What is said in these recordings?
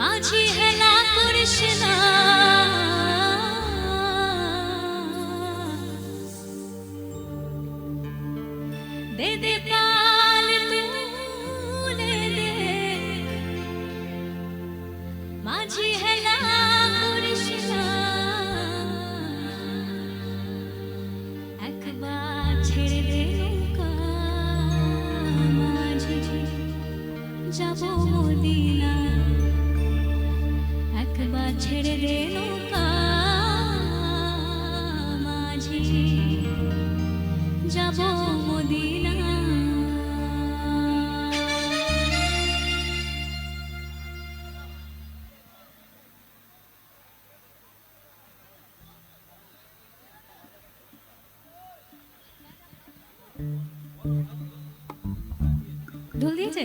মাঝি হেলা করিস না দে দে পাল তুলে দে। মাঝি হেলা করিস না একবার ছেড়ে দে যাব মদিনা। ছেড়ে দে নৌকা মাঝি। যাব মদিনা। ঢোল দিয়েছে?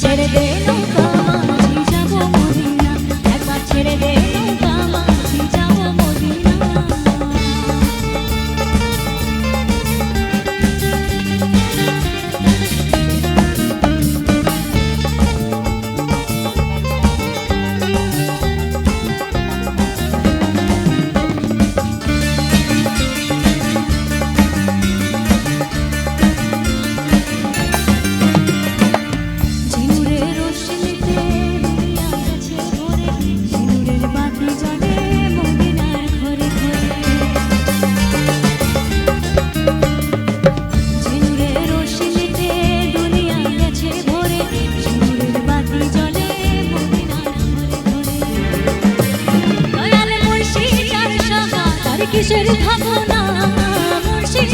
ছেড়ে দে কিসের থাকো না মুর্শিদ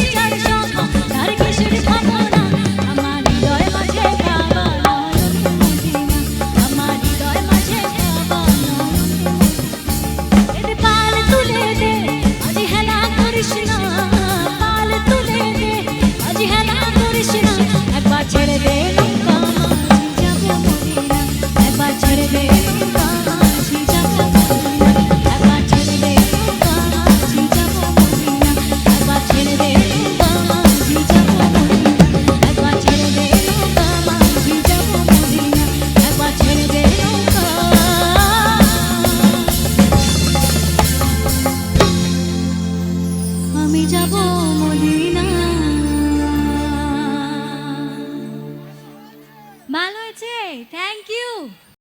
আমি যাব মদিনা। ভালো হয়েছে থ্যাংক ইউ